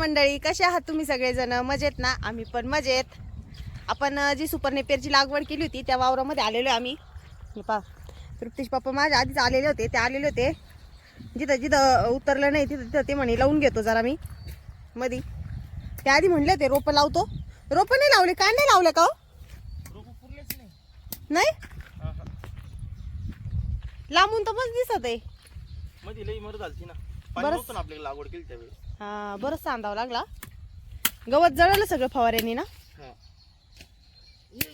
मंडळी कसे आहात तुम्ही सगळेजण? मजेत ना? आम्ही पण मजेत. आपण जी सुपर नेपेरची लागवड केली होती त्या वावरामध्ये आलेलो आम्ही. पा तृप्तीश पप्पा माझ्या आधीच आलेले होते ते आलेले होते. जिथं जिथं उतरलं नाही तिथं तिथं ते म्हणे लावून घेतो जरा मी. मधी. त्या आधी म्हणले ते रोपं लावतो. रोपं नाही लावले काय नाही लावले का हो? नाही. लांबून तर मस्त दिसत आहे. मध्ये लई मर झालती ना. पाणी बरंच. नव्हतं ना आपल्याला लागवड केली त्यावेळेस. हा बरंच सांधावं लागला. गवत जळलं सगळं फवाऱ्यानी ना? हा.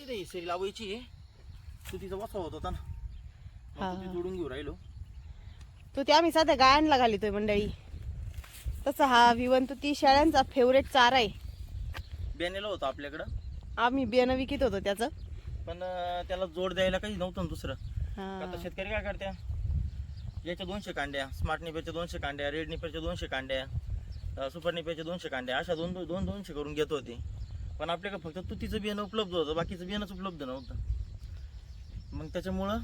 ये सरी लावायची तू तिचा वासा होत होता ना. जोडून घेऊ राहिलो. तो ते आम्ही सध्या गायांना घालितोय मंडळी. तसं हा विवन तो ती शेळ्यांचा फेवरेट चारा आहे. बियाणेला होतं आपल्याकडं. आम्ही बियाणं विकत होतो त्याचं. पण त्याला जोड द्यायला काही नव्हतं ना दुसरं. हा. आता शेतकरी काय करत्या? याच्या दोनशे कांड्या स्मार्ट निपेच्या दोनशे कांड्या रेड निपेच्या दोनशे कांड्या. अं, सुपर दोनशे कांड्या अशा दोन दोन दोनशे करून घेत होते. पण आपल्याकडे फक्त तुतीचं बियाणं उपलब्ध होतं बाकीचं बियाणंच उपलब्ध नव्हतं. मग त्याच्यामुळं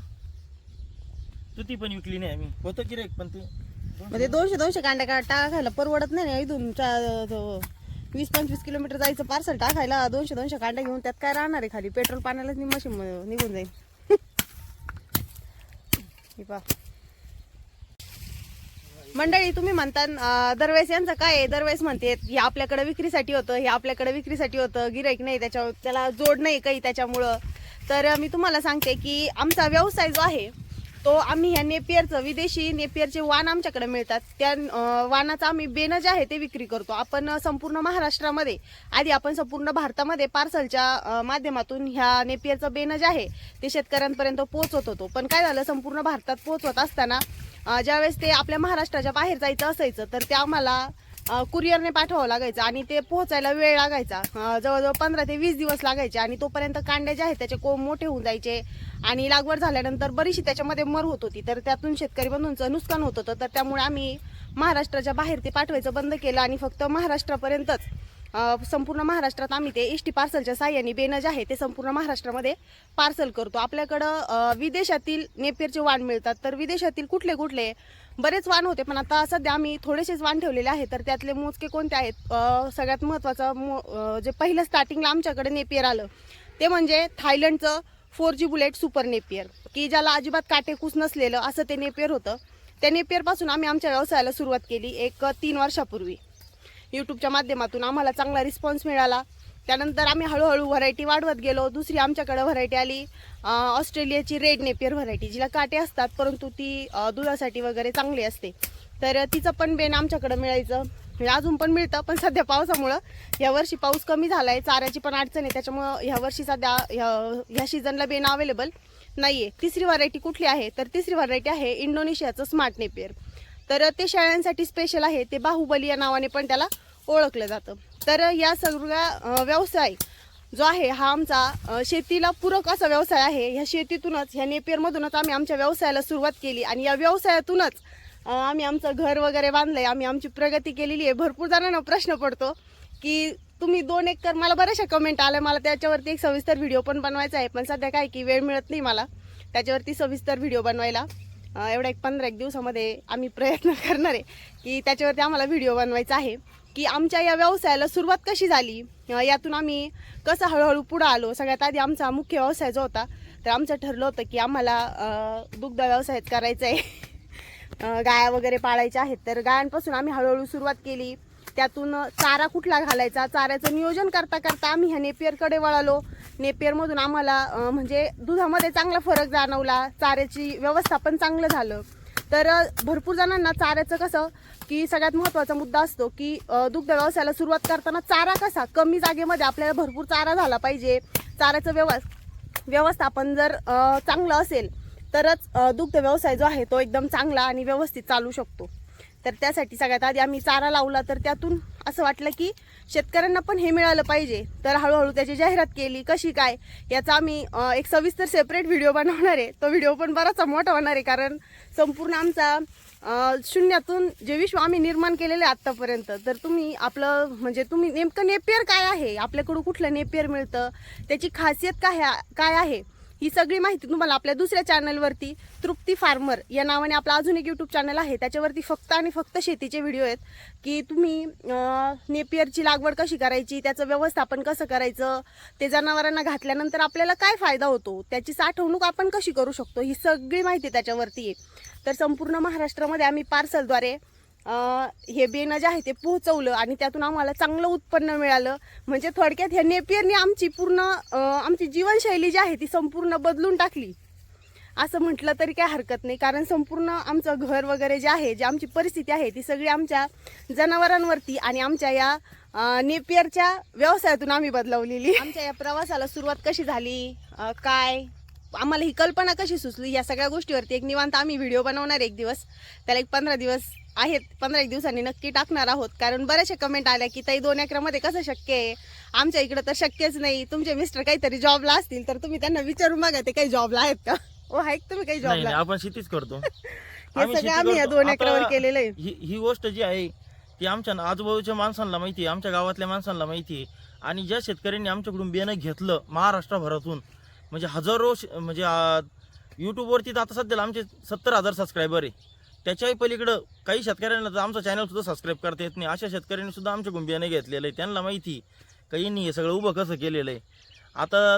तुती पण विकली नाही आम्ही. होतं की रे पण ते? म्हणजे दोनशे दोनशे कांड्या का टाकायला परवडत नाही ना इथून. चा- वीस पंचवीस किलोमीटर जायचं पार्सल टाकायला दोनशे दोनशे कांड्या घेऊन त्यात काय राहणार आहे खाली? पेट्रोल पाण्यालाच मशीन निघून जाईल. हे पहा. मंडळी तुम्ही म्हणता दरवेळेस यांचं काय आहे? दरवेळेस म्हणते हे आपल्याकडे विक्रीसाठी होतं हे आपल्याकडे विक्रीसाठी होतं गिराईक नाही त्याच्या त्याला जोड नाही काही त्याच्यामुळं. तर मी तुम्हाला सांगते की आमचा व्यवसाय जो आहे तो आम्ही ह्या नेपियरचं विदेशी नेपियरचे वाण आमच्याकडे मिळतात. त्या वानाचा आम्ही बेनं जे आहे ते विक्री करतो. आपण संपूर्ण महाराष्ट्रामध्ये आधी आपण संपूर्ण भारतामध्ये पार्सलच्या माध्यमातून ह्या नेपियरचं बेनं जे आहे ते शेतकऱ्यांपर्यंत पोहोचवत होतो. पण काय झालं संपूर्ण भारतात पोहोचवत असताना ज्यावेळेस ते आपल्या महाराष्ट्राच्या बाहेर जायचं असायचं तर ते आम्हाला कुरिअरने पाठवावं लागायचं आणि ते पोहोचायला वेळ लागायचा. जवळजवळ पंधरा ते वीस दिवस लागायचे आणि तोपर्यंत कांडे जे आहेत त्याचे कोंब मोठे होऊन जायचे आणि लागवड झाल्यानंतर बरीचशी त्याच्यामध्ये मर होत होती. तर त्यातून शेतकरी बंधूंचं नुकसान होत होतं. तर त्यामुळे आम्ही महाराष्ट्राच्या बाहेर ते पाठवायचं बंद केलं आणि फक्त महाराष्ट्रापर्यंतच संपूर्ण महाराष्ट्रात आम्ही ते एस टी पार्सलच्या साह्याने बेनं जे आहे ते संपूर्ण महाराष्ट्रामध्ये पार्सल करतो. आपल्याकडं विदेशातील नेपेरचे वाण मिळतात तर विदेशातील कुठले कुठले बरेच वाण होते पण आता सध्या आम्ही थोडेसेच वाण ठेवलेले आहेत तर त्यातले मोजके कोणते आहेत? सगळ्यात महत्त्वाचं मो जे पहिलं स्टार्टिंगला आमच्याकडे नेपियर आलं ते म्हणजे थायलंडचं four G bullet super Napier की ज्याला अजिबात काटेकूस नसलेलं असं ते नेपियर होतं. त्या नेपियरपासून आम्ही आमच्या व्यवसायाला सुरुवात केली एक तीन वर्षापूर्वी. यूट्यूबच्या माध्यमातून आम्हाला चांगला रिस्पॉन्स मिळाला. त्यानंतर आम्ही हळूहळू व्हरायटी वाढवत गेलो. दुसरी आमच्याकडे व्हरायटी आली ऑस्ट्रेलियाची रेड नेपियर व्हरायटी जिला काटे असतात परंतु ती दुधासाठी वगैरे चांगली असते. तर तिचं पण बेन आमच्याकडं मिळायचं. म्हणजे अजून पण मिळतं पण सध्या पावसामुळं यावर्षी पाऊस कमी झाला आहे चाऱ्याची पण अडचण आहे त्याच्यामुळं ह्यावर्षी सध्या ह्या- ह्या सीझनला बेन अवेलेबल नाही आहे तिसरी व्हरायटी कुठली आहे? तर तिसरी व्हरायटी आहे इंडोनेशियाचं स्मार्ट नेपियर तर ते शेळ्यांसाठी स्पेशल आहे. ते बाहुबली या नावाने पण त्याला ओळखलं जातं. तर या सगळ्या व्यवसाय जो आहे हा आमचा शेतीला पूरक असा व्यवसाय आहे. ह्या शेतीतूनच ह्या नेपियरमधूनच आम्ही आमच्या व्यवसायाला सुरुवात केली आणि या व्यवसायातूनच आम्ही आमचं घर वगैरे बांधलंय. आम्ही आमची प्रगती केलेली आहे. भरपूर जणांना प्रश्न पडतो की तुम्ही दोन एकर मला बऱ्याचशा कमेंट आल्या. मला त्याच्यावरती एक सविस्तर व्हिडिओ पण बनवायचा आहे. पण सध्या काय की वेळ मिळत नाही मला त्याच्यावरती सविस्तर व्हिडिओ बनवायला. एवढ्या एक पंधरा एक दिवसामध्ये आम्ही प्रयत्न करणार आहे की त्याच्यावरती आम्हाला व्हिडिओ बनवायचा आहे की आमच्या या व्यवसायाला सुरुवात कशी झाली? यातून आम्ही कसं हळूहळू पुढं आलो? सगळ्यात आधी आमचा मुख्य व्यवसाय जो होता तर आमचं ठरलं होतं की आम्हाला दुग्ध व्यवसायात करायचं आहे. गाया वगैरे पाळायच्या आहेत तर गायांपासून आम्ही हळूहळू सुरुवात केली. त्यातून चारा कुठला घालायचा? चाऱ्याचं नियोजन करता करता आम्ही ह्या नेपियरकडे वळालो. नेपियरमधून आम्हाला म्हणजे दुधामध्ये चांगला फरक जाणवला चाऱ्याची व्यवस्थापन चांगलं झालं. तर भरपूर जणांना चाऱ्याचं कसं की सगळ्यात महत्त्वाचा मुद्दा असतो की दुग्ध व्यवसायाला सुरुवात करताना चारा कसा कमी जागेमध्ये आपल्याला भरपूर चारा झाला पाहिजे. चाऱ्याचं व्यवस् व्यवस्थापन जर चांगलं असेल तरच दुग्ध व्यवसाय जो आहे तो एकदम चांगला आणि व्यवस्थित चालू शकतो. तर त्यासाठी सगळ्यात आधी आम्ही चारा लावला तर त्यातून असं वाटलं की शेतकऱ्यांना पण हे मिळालं पाहिजे. तर हळूहळू त्याची जाहिरात केली कशी काय याचा आम्ही एक सविस्तर सेपरेट व्हिडिओ बनवणार आहे. तो व्हिडिओ पण बराचसा मोठा होणार आहे कारण संपूर्ण आमचा शून्यातून जे विश्व आम्ही निर्माण केलेलं आहे आत्तापर्यंत तर तुम्ही आपलं म्हणजे तुम्ही नेमकं नेपियर काय आहे? आपल्याकडून कुठलं नेपियर मिळतं? त्याची खासियत काय आहे- काय आहे? ही सगळी माहिती तुम्हाला आपल्या दुसऱ्या चॅनलवरती तृप्ती फार्मर या नावाने आपला अजून एक यूट्यूब चॅनल आहे. त्याच्यावरती फक्त आणि फक्त शेतीचे व्हिडिओ आहेत. की तुम्ही नेपियरची लागवड कशी करायची त्याचं व्यवस्थापन कसं करायचं ते जनावरांना घातल्यानंतर आपल्याला काय फायदा होतो त्याची साठवणूक आपण कशी करू शकतो ही सगळी माहिती त्याच्यावरती आहे. तर संपूर्ण महाराष्ट्रामध्ये आम्ही पार्सलद्वारे हे बेनं जे आहे ते पोहोचवलं आणि त्यातून आम्हाला चांगलं उत्पन्न मिळालं. म्हणजे थोडक्यात ह्या नेपियरने आमची पूर्ण आमची जीवनशैली जी आहे ती संपूर्ण बदलून टाकली. असं म्हटलं तरी काय हरकत नाही. कारण संपूर्ण आमचं घर वगैरे जे आहे जी आमची परिस्थिती आहे ती सगळी आमच्या जनावरांवरती आणि आमच्या या नेपियरच्या व्यवसायातून आम्ही बदलवलेली. आमच्या या प्रवासाला सुरुवात कशी झाली? काय? आम्हाला ही कल्पना कशी सुचली? या सगळ्या गोष्टीवरती एक निवांत आम्ही व्हिडिओ बनवणार एक दिवस. त्याला एक पंधरा दिवस आहेत. पंधरा एक दिवसांनी नक्की टाकणार आहोत. कारण बऱ्याचशा कमेंट आल्या की ताई दोन एकरामध्ये कसं शक्य आहे? आमच्या इकडं तर शक्यच नाही. तुमचे मिस्टर काहीतरी जॉबला असतील तर तुम्ही त्यांना विचारून बघा ते काही जॉबला आहेत का? ओ आहेत तुम्ही काही नाही जॉबला नाही, आपण शेतीच करतो. हे आम्ही सगळं शेती आम्ही या करतो. दोन आता एकरावर केलेलं आहे ही ही गोष्ट जी आहे ती आमच्या आजूबाजूच्या माणसांना माहिती आहे आमच्या गावातल्या माणसांना माहिती आहे. आणि ज्या शेतकऱ्यांनी आमच्याकडून बियाणं घेतलं महाराष्ट्रभरातून म्हणजे हजारो श- म्हणजे आ, यूट्यूबवरती तर आता सध्याला आमचे सत्तर हजार सबस्क्रायबर आहे. त्याच्याही पलीकडं काही शेतकऱ्यांना तर आमचं चॅनलसुद्धा सबस्क्राईब करता येत नाही. अशा शेतकऱ्यांनी सुद्धा गुंबियाने घेतलेलं आहे. त्यांना माहिती काही नाही हे सगळं उभं कसं केलेलं आहे. आता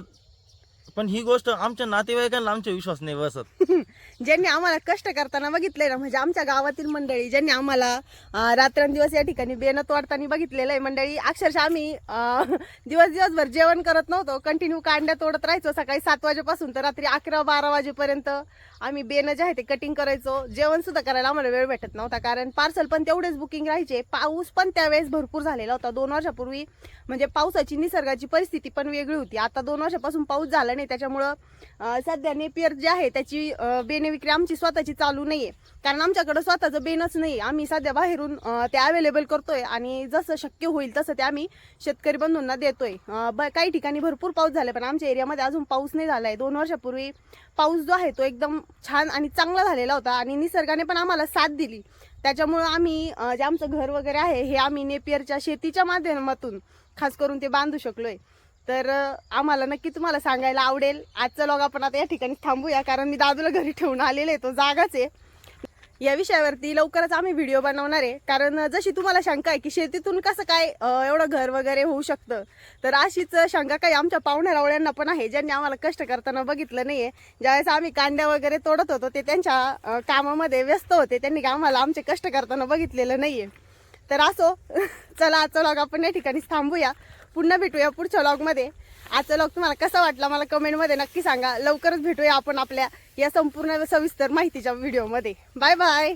पण ही गोष्ट आमच्या नातेवाईकांना आमचा विश्वास नाही बसत. ज्यांनी आम्हाला कष्ट करताना बघितलंय ना म्हणजे आमच्या गावातील मंडळी ज्यांनी आम्हाला रात्रंदिवस या ठिकाणी बेनं तोडताना बघितलेलं आहे. मंडळी अक्षरशः आम्ही दिवस दिवसभर जेवण करत नव्हतो. कंटिन्यू कांड्या तोडत राहायचो. सकाळी सात वाजेपासून तर रात्री अकरा बारा वाजेपर्यंत आम्ही बेनं जे आहे ते कटिंग करायचो. जेवण सुद्धा करायला आम्हाला वेळ भेटत नव्हता. कारण पार्सल पण तेवढेच बुकिंग राहायचे. पाऊस पण त्यावेळेस भरपूर झालेला होता. दोन वर्षापूर्वी म्हणजे पावसाची निसर्गाची परिस्थिती पण वेगळी होती. आता दोन वर्षापासून पाऊस झाला नाही. त्याच्यामुळं सध्या नेपियर जे आहे त्याची बेन बेने विक्री आमची स्वतःची चालू नाहीये. कारण आमच्याकडे स्वतःचं बेनच नाही आम्ही सध्या बाहेरून ते अवेलेबल करतोय आणि जसं शक्य होईल तसं ते आम्ही शेतकरी बंधूंना देतोय. ब- काही ठिकाणी भरपूर पाऊस झाला पण आमच्या एरियामध्ये अजून पाऊस नाही झाला आहे दोन वर्षापूर्वी पाऊस जो आहे तो एकदम छान आणि चांगला झालेला होता आणि निसर्गाने पण आम्हाला साथ दिली. त्याच्यामुळं आम्ही जे आमचं घर वगैरे आहे हे आम्ही नेपियरच्या शेतीच्या माध्यमातून खास करून ते बांधू शकलोय. तर आम्हाला नक्की तुम्हाला सांगायला आवडेल. आजचा लॉग आपण आता या ठिकाणी थांबूया कारण मी दादूला घरी ठेवून आलेले आहे, तो जागाच आहे. या विषयावरती लवकरच आम्ही व्हिडिओ बनवणार आहे. कारण जशी तुम्हाला शंका आहे की शेतीतून कसं काय एवढं घर वगैरे होऊ शकतं तर अशीच शंका काही आमच्या पाहुण्या रावळ्यांना पण आहे ज्यांनी आम्हाला कष्ट करताना बघितलं नाही आहे ज्यावेळेस आम्ही कांड्या वगैरे तोडत होतो ते त्यांच्या कामामध्ये व्यस्त होते. त्यांनी आम्हाला आमचे कष्ट करताना बघितलेलं नाहीये. तर असो चला आजचा लॉग आपण या ठिकाणी थांबूया. पुन्हा भेटूया पुढच्या लॉगमध्ये आजचा लॉग तुम्हाला कसा वाटला मला कमेंटमध्ये नक्की सांगा. लवकरच भेटूया आपण आपल्या या संपूर्ण सविस्तर माहितीच्या व्हिडिओमध्ये बाय बाय